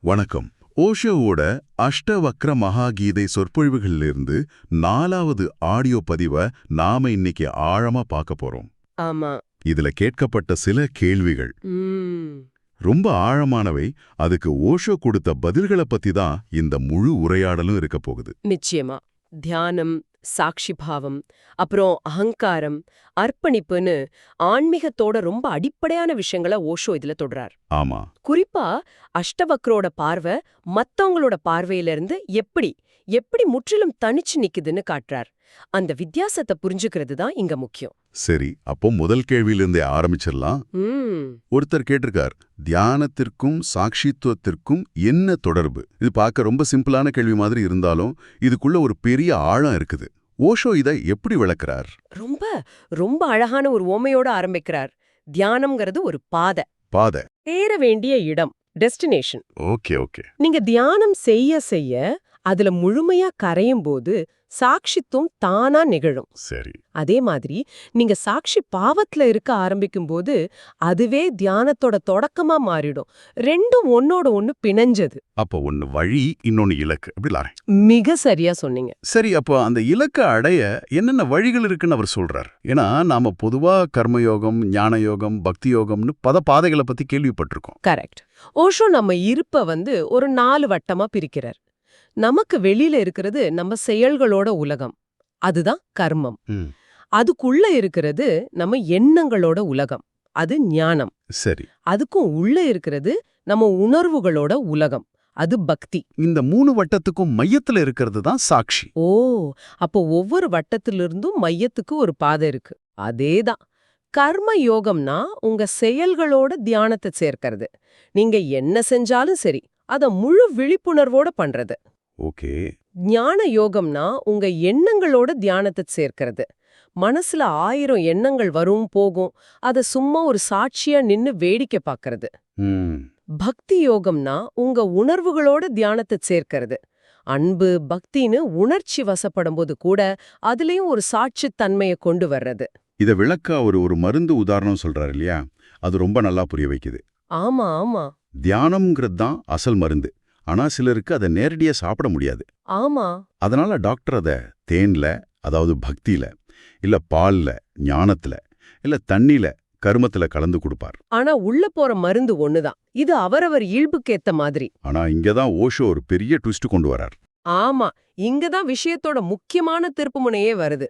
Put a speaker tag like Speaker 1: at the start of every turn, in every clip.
Speaker 1: வணக்கம். ஓஷோவோட அஷ்டவக்ர மகாகீதை சொற்பொழிவுகளிலிருந்து நாலாவது ஆடியோ பதிவை நாம இன்னைக்கு ஆழமா பார்க்க போறோம்.
Speaker 2: ஆமா.
Speaker 1: இதுல கேட்கப்பட்ட சில கேள்விகள். ரொம்ப ஆழமானவை. அதுக்கு ஓஷோ கொடுத்த பதில்களை பத்தி தான் இந்த முழு உரையாடலும் இருக்க போகுது.
Speaker 2: நிச்சயமா. தியானம் சாட்சி பாவம் அப்புறம் அகங்காரம் அர்ப்பணிப்புன்னு ஆன்மீகத்தோட ரொம்ப அடிப்படையான விஷயங்களை ஓஷோ இதுல தொடுறார்.
Speaker 1: ஆமா.
Speaker 2: குறிப்பா அஷ்டவக்ரோட பார்வை மத்தவங்களோட பார்வையில இருந்து எப்படி எப்படி முற்றிலும் தனிச்சு நிக்குதுன்னு காட்டுறார். அந்த வித்தியாசத்தை புரிஞ்சுக்கிறது தான் இங்க முக்கியம்.
Speaker 1: சரி அப்போ முதல் கேள்வியிலிருந்தே ஆரம்பிச்சிடலாம். ஒருத்தர் கேட்டிருக்கார் தியானத்திற்கும் சாட்சித்துவத்திற்கும் என்ன தொடர்பு? இது பார்க்க ரொம்ப சிம்பிளான கேள்வி மாதிரி இருந்தாலும் இதுக்குள்ள ஒரு பெரிய ஆழம் இருக்குது. ஓஷோ இதை எப்படி விளக்குறார்?
Speaker 2: ரொம்ப ரொம்ப அழகான ஒரு ஓமையோட ஆரம்பிக்கிறார். தியானம்ங்கிறது ஒரு பாதை.
Speaker 1: பாதை.
Speaker 2: சேர வேண்டிய இடம் டெஸ்டினேஷன்
Speaker 1: ஓகே ஓகே.
Speaker 2: நீங்க தியானம் செய்ய செய்ய அதுல முழுமையா கரையும் போது சாட்சித்துவம் தானா நிகழும்.
Speaker 1: சரி.
Speaker 2: அதே மாதிரி நீங்க சாட்சி பாவத்துல இருக்க ஆரம்பிக்கும் போது அதுவே தியானத்தோட தொடக்கமா மாறிடும். ரெண்டும் ஒன்னோட ஒன்னு பிணைஞ்சது.
Speaker 1: அப்போ ஒன்னு வழி இன்னொன்னு இலக்கு. அப்படி
Speaker 2: மிக சரியா சொன்னீங்க.
Speaker 1: சரி அப்போ அந்த இலக்கை அடைய என்னென்ன வழிகள் இருக்குன்னு அவர் சொல்றார். ஏன்னா நாம பொதுவா கர்மயோகம் ஞான யோகம் பக்தி யோகம்னு பத பாதைகளை பத்தி கேள்விப்பட்டிருக்கோம்.
Speaker 2: கரெக்ட். ஓஷோ நம்ம இருப்ப வந்து ஒரு நாலு வட்டமா பிரிக்கிறார். நமக்கு வெளியில இருக்கிறது நம்ம செயல்களோட உலகம். அதுதான் கர்மம். அதுக்குள்ள இருக்கிறது நம்ம எண்ணங்களோட உலகம். அது ஞானம்.
Speaker 1: சரி.
Speaker 2: அதுக்கும் உள்ள இருக்கிறது நம்ம உணர்வுகளோட உலகம். அது பக்தி.
Speaker 1: இந்த மூணு வட்டத்துக்கும் மையத்துல இருக்கிறது தான் சாட்சி.
Speaker 2: ஓ அப்போ ஒவ்வொரு வட்டத்திலிருந்தும் மையத்துக்கு ஒரு பாதை இருக்கு. அதேதான் கர்ம யோகம்னா உங்க செயல்களோட தியானத்தை சேர்க்கறது. நீங்க என்ன செஞ்சாலும் சரி அத முழு விழிப்புணர்வோட பண்றது.
Speaker 1: ஓகே.
Speaker 2: ஞான யோகம்னா உங்க எண்ணங்களோட தியானத்தை சேர்க்கறது. மனசுல ஆயிரம் எண்ணங்கள் வரும் போகும். அத சும்மா ஒரு சாட்சியா நின்னு வேடிக்கை பார்க்கறது
Speaker 1: ம்.
Speaker 2: பக்தி யோகம்னா உங்க உணர்வுகளோட தியானத்தை சேர்க்கறது. அன்பு பக்தின்னு உணர்ச்சி வசப்படும்போது கூட அதுலயும் ஒரு சாட்சித் தன்மையை கொண்டு வர்றது.
Speaker 1: இத விளக்க அவர் ஒரு மருந்து உதாரணம் சொல்றாரு இல்லையா? அது ரொம்ப நல்லா புரிய வைக்குது.
Speaker 2: ஆமா ஆமா.
Speaker 1: தியானம்ங்கிறது தான் அசல் மருந்து. ஆனா சிலருக்கு அதை நேரடியா சாப்பிட முடியாது.
Speaker 2: ஆமா.
Speaker 1: அதனால டாக்டர் அதை தேன்ல அதாவது பக்தியில இல்ல பால்ல ஞானத்துல இல்ல தண்ணில கருமத்துல கலந்து கொடுப்பார்.
Speaker 2: ஆனா உள்ள போற மருந்து ஒண்ணுதான். இது அவரவர் இயல்புக்கேத்த மாதிரி.
Speaker 1: ஆனா இங்கதான் ஓஷோ ஒரு பெரிய ட்விஸ்ட் கொண்டு வரார்.
Speaker 2: ஆமா. இங்கதான் விஷயத்தோட முக்கியமான திருப்புமுனையே வருது.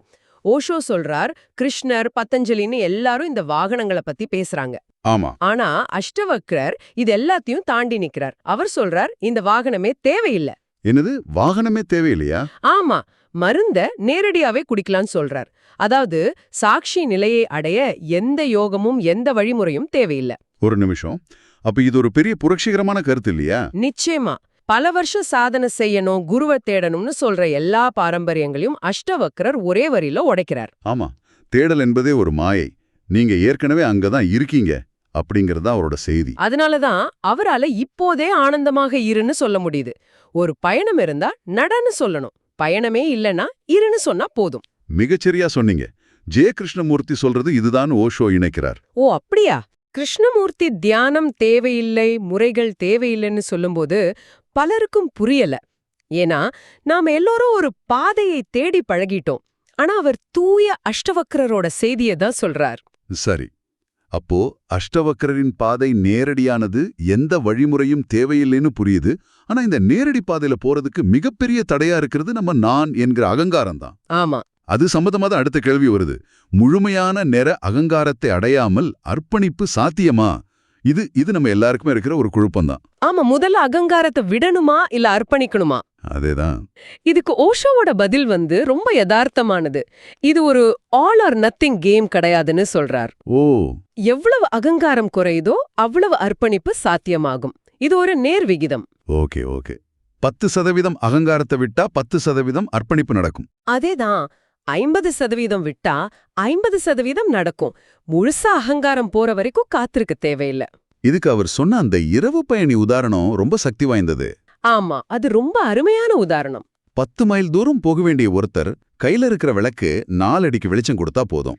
Speaker 2: ஓஷோ சொல்றார் கிருஷ்ணர் பத்தஞ்சலின்னு எல்லாரும் இந்த வாகனங்களை பத்தி பேசுறாங்க.
Speaker 1: ஆமா.
Speaker 2: ஆனா அஷ்டவக்ரர் இது எல்லாத்தையும் தாண்டி நிக்கிறார். அவர் சொல்றார் இந்த வாகனமே தேவையில்லை.
Speaker 1: என்னது? வாகனமே தேவையில்லையா?
Speaker 2: ஆமா. மருந்த நேரடியாவே குடிக்கலாம்னு சொல்றார். அதாவது சாட்சி நிலையை அடைய எந்த யோகமும் எந்த வழிமுறையும் தேவையில்லை.
Speaker 1: ஒரு நிமிஷம். அப்ப இது ஒரு பெரிய புரட்சிகரமான கருத்து இல்லையா?
Speaker 2: நிச்சயமா. பல வருஷம் சாதனை செய்யணும் குருவை தேடணும்னு சொல்ற எல்லா பாரம்பரியங்களையும் அஷ்டவக்ரர் ஒரே வரியில உடைக்கிறார்.
Speaker 1: ஆமா தேடல் என்பதே ஒரு மாயை. நீங்க ஏற்கனவே அங்கதான் இருக்கீங்க அப்படிங்கறதா அவரோட செய்தி.
Speaker 2: அதனாலதான் அவரால இப்போதே ஆனந்தமாக இருன்னு சொல்ல முடியுது. ஒரு பயணம் இருந்தா நடன்னு சொல்லணும். பயணமே இல்லனா இருன்னு சொன்னா போதும்.
Speaker 1: மிகச்சரியா சொன்னீங்க. ஜெய கிருஷ்ணமூர்த்தி சொல்றது இதுதான் ஓஷோ இணைக்கிறார்.
Speaker 2: ஓ அப்படியா? கிருஷ்ணமூர்த்தி தியானம் தேவையில்லை முறைகள் தேவையில்லைன்னு சொல்லும்போது பலருக்கும் புரியல. ஏன்னா நாம எல்லோரும் ஒரு பாதையை தேடி பழகிட்டோம். ஆனா அவர் தூய அஷ்டவக்ரரோட செய்தியை தான் சொல்றார்.
Speaker 1: சரி. அப்போ அஷ்டவக்கரின் பாதை நேரடியானது எந்த வழிமுறையும் தேவையில்லைன்னு புரியுது. ஆனா இந்த நேரடி பாதையில போறதுக்கு மிகப்பெரிய தடையா இருக்கிறது நம்ம நான் என்கிற அகங்காரம் தான்.
Speaker 2: ஆமா.
Speaker 1: அது சம்பந்தமா தான் அடுத்த கேள்வி வருது. முழுமையான நிற அகங்காரத்தை அடையாமல் அர்ப்பணிப்பு சாத்தியமா? இது இது நம்ம எல்லாருக்குமே இருக்கிற ஒரு குழப்பம்தான்.
Speaker 2: ஆமா முதல்ல அகங்காரத்தை விடணுமா இல்ல அர்ப்பணிக்கணுமா?
Speaker 1: அதேதான்.
Speaker 2: இதுக்கு ஓஷோவோட பதில் வந்து ரொம்ப யதார்த்தமானது. இது ஒரு ஆல் ஆர் நத்திங் கேம் கிடையாதுன்னு சொல்றார்.
Speaker 1: ஓ.
Speaker 2: எவ்வளவு அகங்காரம் குறையுதோ அவ்வளவு அர்ப்பணிப்பு சாத்தியமாகும். இது ஒரு நேர் விகிதம்.
Speaker 1: Okay okay. பத்து சதவீதம் அகங்காரத்தை விட்டா பத்து சதவீதம் அர்ப்பணிப்பு நடக்கும்.
Speaker 2: அதேதான். ஐம்பது சதவீதம் விட்டா ஐம்பது சதவீதம் நடக்கும். முழுசா அகங்காரம் போற வரைக்கும் காத்திருக்க தேவையில்ல.
Speaker 1: இதுக்கு அவர் சொன்ன அந்த இரவு பயணி உதாரணம் ரொம்ப சக்தி வாய்ந்தது.
Speaker 2: ஆமா அது ரொம்ப அருமையான உதாரணம்.
Speaker 1: பத்து மைல் தூரம் போக வேண்டிய ஒருத்தர் கையில இருக்கிற விளக்கு நாலடிக்கு வெளிச்சம் கொடுத்தா போதும்.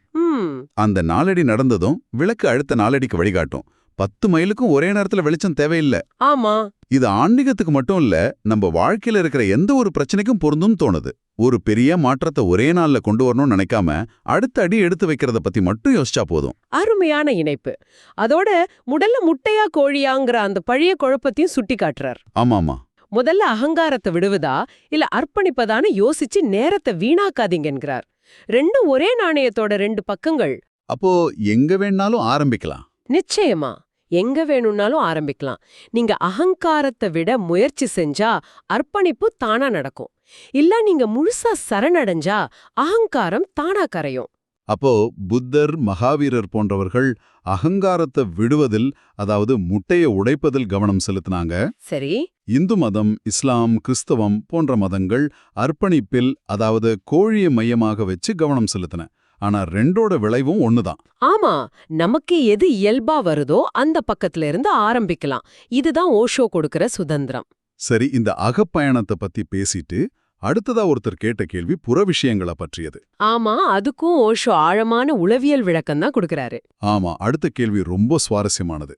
Speaker 1: அந்த நாலடி நடந்ததும் விளக்கு அடுத்த நாலடிக்கு வழிகாட்டும். பத்து மைலுக்கும் ஒரே நேரத்துல வெளிச்சம் தேவையில்லை.
Speaker 2: ஆமா.
Speaker 1: இது ஆன்மீகத்துக்கு மட்டும் இல்ல நம்ம வாழ்க்கையில இருக்கிற எந்த ஒரு பிரச்சனைக்கும் பொருந்தும் தோணுது. ஒரு பெரிய மாற்றத்தை ஒரே நாள்ல கொண்டு வரணும்னு நினைக்காம அடுத்த அடி எடுத்து வைக்கிறத பத்தி மட்டும் யோசிச்சா போதும்.
Speaker 2: அருமையான இணைப்பு. அதோட முதல்ல முட்டையா கோழியாங்கிற அந்த பழைய குழப்பத்தையும் சுட்டி காட்டுறார்.
Speaker 1: ஆமாமா.
Speaker 2: முதல்ல அகங்காரத்தை விடுவதா இல்ல அர்ப்பணிப்பதான்னு யோசிச்சு நேரத்தை வீணாக்காதீங்கன்கிறார். ரெண்டும் ஒரே நாணயத்தோட ரெண்டு பக்கங்கள்.
Speaker 1: அப்போ எங்க வேணாலும் ஆரம்பிக்கலாம்.
Speaker 2: நிச்சயமா. எங்க வேணும்னாலும் ஆரம்பிக்கலாம். நீங்க அகங்காரத்தை விட முயற்சி செஞ்சா அர்ப்பணிப்பு தானா நடக்கும். இல்ல நீங்க முழுசா சரணடைஞ்சா அகங்காரம் தானா கரையும்.
Speaker 1: அப்போ புத்தர் மகாவீரர் போன்றவர்கள் அகங்காரத்தை விடுவதில் அதாவது முட்டையை உடைப்பதில் கவனம் செலுத்தினாங்க.
Speaker 2: சரி.
Speaker 1: இந்து மதம் இஸ்லாம் கிறிஸ்தவம் போன்ற மதங்கள் அர்ப்பணிப்பில் அதாவது கோழியை மையமாக வச்சு கவனம் செலுத்தின. ஆனா ரெண்டோட விளைவும் ஒண்ணுதான்.
Speaker 2: ஆமா நமக்கு எது இயல்பா வருதோ அந்த பக்கத்துல இருந்து ஆரம்பிக்கலாம். இதுதான் ஓஷோ கொடுக்கிற சுதந்திரம்.
Speaker 1: சரி இந்த அகப்பயணத்தை பத்தி பேசிட்டு அடுத்ததா ஒருத்தர் கேட்ட கேள்வி புற விஷயங்களை பற்றியது.
Speaker 2: ஆமா அதுக்கும் ஓஷோ ஆழமான உளவியல் விளக்கம் தான் கொடுக்கறாரு.
Speaker 1: ஆமா அடுத்த கேள்வி ரொம்ப சுவாரஸ்யமானது.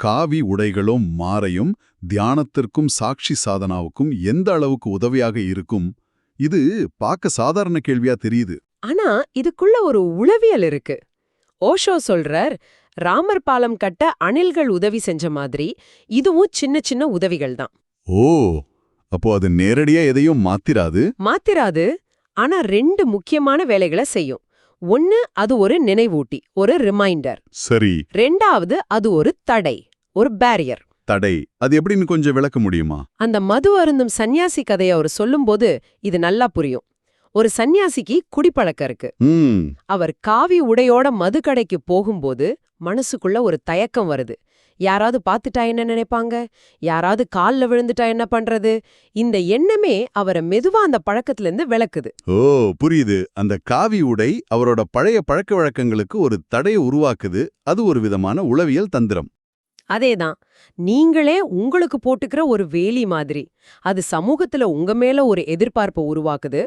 Speaker 1: காவி உடைகளும் மாறையும் தியானத்திற்கும் சாட்சி சாதனாவுக்கும் எந்த அளவுக்கு உதவியாக இருக்கும்? இது பார்க்க சாதாரண கேள்வியா தெரியுது.
Speaker 2: ஆனா இதுக்குள்ள ஒரு உளவியல் இருக்கு. ஓஷோ சொல்றார் ராமர் பாலம் கட்ட அணில்கள் உதவி செஞ்ச மாதிரி இதுவும் சின்ன சின்ன உதவிகள் தான்.
Speaker 1: ஓ அப்போ அது நேரடியா எதையும் மாத்திராது?
Speaker 2: மாத்திராது ஆனா ரெண்டு முக்கியமான வேலைகளை செய்யும். ஒன்னு அது ஒரு நினைவூட்டி ஒரு ரிமைண்டர்.
Speaker 1: சரி.
Speaker 2: ரெண்டாவது அது ஒரு தடை ஒரு பேரியர்
Speaker 1: தடை. அது எப்படின்னு கொஞ்சம் விளக்க முடியுமா?
Speaker 2: அந்த மது அருந்தும் சந்நியாசி கதையை அவர் சொல்லும்போது இது நல்லா புரியும். ஒரு சந்நியாசிக்கு குடிப்பழக்கம் இருக்கு. அவர் காவி உடையோட மது கடைக்கு போகும்போது மனசுக்குள்ள ஒரு தயக்கம் வருது. யாராவது பார்த்துட்டா என்ன நினைப்பாங்க? யாராவது கால்ல விழுந்துட்டா என்ன பண்றது? இந்த எண்ணமே அவரை மெதுவா அந்த பழக்கத்துல இருந்து விளக்குது.
Speaker 1: ஓ புரியுது. அந்த காவி உடை அவரோட பழைய பழக்க வழக்கங்களுக்கு ஒரு தடையை உருவாக்குது. அது ஒரு விதமான உளவியல் தந்திரம்.
Speaker 2: அதேதான். நீங்களே உங்களுக்கு போட்டுக்கிற ஒரு வேலி மாதிரி. அது சமூகத்துல உங்க மேல ஒரு எதிர்பார்ப்பை உருவாக்குது.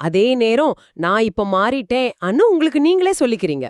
Speaker 2: அதே நேரம் நான் இப்ப மாறிட்டேன் அன்னு உங்களுக்கு நீங்களே சொல்லிக்கிறீங்க.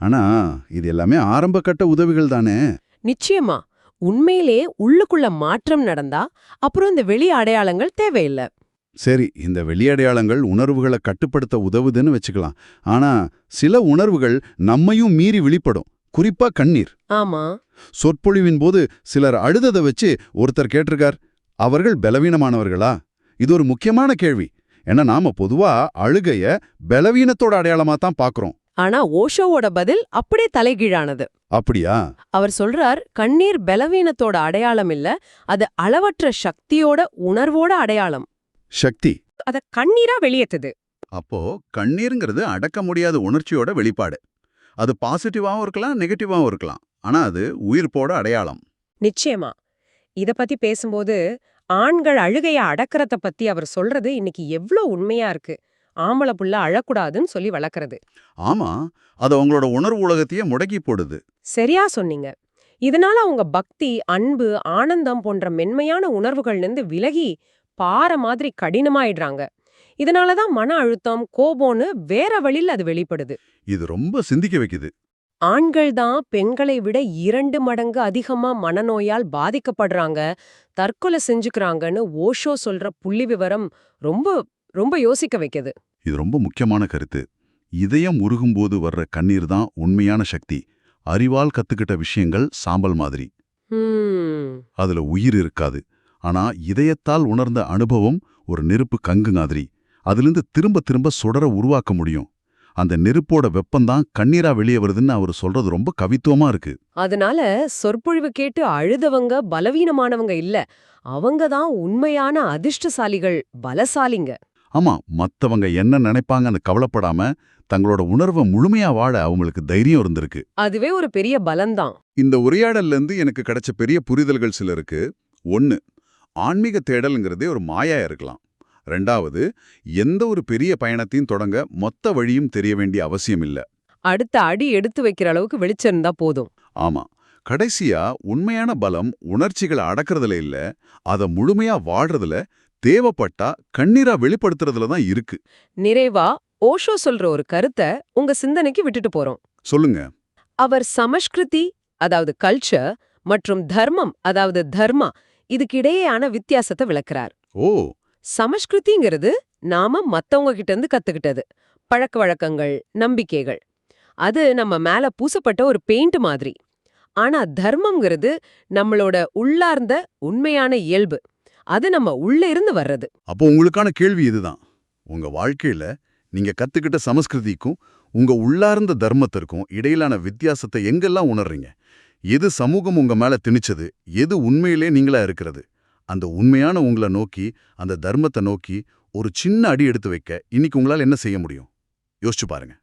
Speaker 1: ஆனா இது எல்லாமே ஆரம்ப கட்ட உதவிகள் தானே?
Speaker 2: நிச்சயமா. உண்மையிலே உள்ளுக்குள்ள மாற்றம் நடந்தா அப்புறம் இந்த வெளி அடையாளங்கள் தேவையில்லை.
Speaker 1: சரி இந்த வெளியடையாளங்கள் உணர்வுகளை கட்டுப்படுத்த உதவுதுன்னு வச்சுக்கலாம். ஆனா சில உணர்வுகள் நம்மையும் மீறி வெளிப்படும் குறிப்பா கண்ணீர்.
Speaker 2: ஆமா.
Speaker 1: சொற்பொழிவின் போது சிலர் அழுததை வச்சு ஒருத்தர் கேட்டிருக்கார். அவர்கள் பலவீனமானவர்களா? இது ஒரு முக்கியமான கேள்வி. ஏன்னா நாம பொதுவா அழுகைய பலவீனத்தோட அடையாளமா தான் பாக்குறோம்.
Speaker 2: ஆனா ஓஷோவோட பதில் அப்படியே தலைகீழானது.
Speaker 1: அப்படியா?
Speaker 2: அவர் சொல்றார் கண்ணீர் பலவீனத்தோட அடையாளம் இல்ல அது அளவற்ற சக்தியோட உணர்வோட அடையாளம்.
Speaker 1: சக்தி.
Speaker 2: அத கண்ணீரா வெளியேத்துது.
Speaker 1: அப்போ கண்ணீருங்கிறது அடக்க முடியாத உணர்ச்சியோட வெளிப்பாடு. அது பாசிட்டிவாவும் இருக்கலாம் நெகட்டிவாவும் இருக்கலாம். ஆனா அது உயிர்ப்போட அடையாளம்.
Speaker 2: நிச்சயமா. இத பத்தி பேசும்போது ஆண்கள் அழுகைய அடக்கறத பத்தி அவர் சொல்றது இன்னைக்கு எவ்ளோ உண்மையா இருக்கு. ஆம்பளை புள்ள அழக்கூடாதுன்னு சொல்லி வளர்க்கறது
Speaker 1: ஆமா அது அவங்களோட உணர்வு உலகத்தையே முடக்கி போடுது.
Speaker 2: சரியா சொன்னீங்க. இதனால அவங்க பக்தி அன்பு ஆனந்தம் போன்ற மென்மையான உணர்வுகள்லேருந்து விலகி பாறை மாதிரி கடினமாயிடுறாங்க. இதனாலதான் மன அழுத்தம் கோபம்னு வேற வழியில் அது வெளிப்படுது.
Speaker 1: இது ரொம்ப சிந்திக்க வைக்குது.
Speaker 2: ஆண்கள் தான் பெண்களை விட இரண்டு மடங்கு அதிகமா மனநோயால் பாதிக்கப்படுறாங்க தற்கொலை செஞ்சுக்கிறாங்கன்னு ஓஷோ சொல்ற புள்ளி விவரம் ரொம்ப ரொம்ப யோசிக்க வைக்குது.
Speaker 1: இது ரொம்ப முக்கியமான கருத்து. இதயம் உருகும்போது வர்ற கண்ணீர் தான் உண்மையான சக்தி. அறிவால் கத்துக்கிட்ட விஷயங்கள் சாம்பல் மாதிரி. அதுல உயிர் இருக்காது. ஆனா இதயத்தால் உணர்ந்த அனுபவம் ஒரு நெருப்பு கங்கு மாதிரி. அதிலிருந்து திரும்ப திரும்ப சுடர உருவாக்க முடியும். அந்த நெருப்போட வெப்பம்தான் கண்ணீரா வெளியே வருதுன்னு அவர் சொல்றது ரொம்ப கவித்துவமா இருக்கு.
Speaker 2: அதனால சொற்பொழிவு கேட்டு அழுதவங்க பலவீனமானவங்க இல்ல. அவங்க தான் உண்மையான அதிர்ஷ்டசாலிகள் பலசாலிங்க.
Speaker 1: ஆமா மத்தவங்க என்ன நினைப்பாங்கன்னு கவலைப்படாம தங்களோட உணர்வை முழுமையா வாழ அவங்களுக்கு தைரியம் இருந்திருக்கு.
Speaker 2: அதுவே ஒரு பெரிய பலம்தான்.
Speaker 1: இந்த உரையாடல்ல இருந்து எனக்கு கிடைச்ச பெரிய புரிதல்கள் சிலருக்கு. ஒன்னு ஆன்மீக தேடல்ங்கிறதே ஒரு மாயா இருக்கலாம். ரெண்டாவது எந்த ஒரு பெரிய பயணத்தையும் தொடங்க மொத்த வழியும் தெரிய வேண்டிய அவசியம் இல்ல.
Speaker 2: அடுத்த அடி எடுத்து வைக்கிற அளவுக்கு வெளிச்சிருந்தா போதும்.
Speaker 1: ஆமா. கடைசியா உண்மையான பலம் உணர்ச்சிகளை அடக்கறதுல இல்ல அத முழுமையா வாழ்றதுல தேவைப்பட்டா கண்ணீரா வெளிப்படுத்துறதுல தான் இருக்கு.
Speaker 2: நிறைவா ஓஷோ சொல்ற ஒரு கருத்தை உங்க சிந்தனைக்கு விட்டுட்டு போறோம்.
Speaker 1: சொல்லுங்க.
Speaker 2: அவர் சமஷ்கிருதி அதாவது கல்ச்சர் மற்றும் தர்மம் அதாவது தர்மா இதுக்கிடையேயான வித்தியாசத்தை விளக்குறார்.
Speaker 1: ஓ!
Speaker 2: சமஸ்கிருதிங்கிறது நாம மத்தவங்க கிட்ட இருந்து கத்துக்கிட்டது. பழக்க வழக்கங்கள் நம்பிக்கைகள். அது நம்ம மேல பூசப்பட்ட ஒரு பெயிண்ட் மாதிரி. ஆனா தர்மம்ங்கிறது நம்மளோட உள்ளார்ந்த உண்மையான இயல்பு. அது நம்ம உள்ள இருந்து வர்றது.
Speaker 1: அப்போ உங்களுக்கான கேள்வி இதுதான். உங்க வாழ்க்கையில நீங்க கத்துக்கிட்ட சமஸ்கிருதிக்கும் உங்க உள்ளார்ந்த தர்மத்திற்கும் இடையிலான வித்தியாசத்தை எங்கெல்லாம் உணர்றீங்க? எது சமூகம் உங்க மேல திணிச்சது? எது உண்மையிலே நீங்களா இருக்கிறது? அந்த உண்மையான உங்களை நோக்கி அந்த தர்மத்தை நோக்கி ஒரு சின்ன அடி எடுத்து வைக்க இன்னைக்கு உங்களால என்ன செய்ய முடியும்? யோசிச்சு பாருங்க.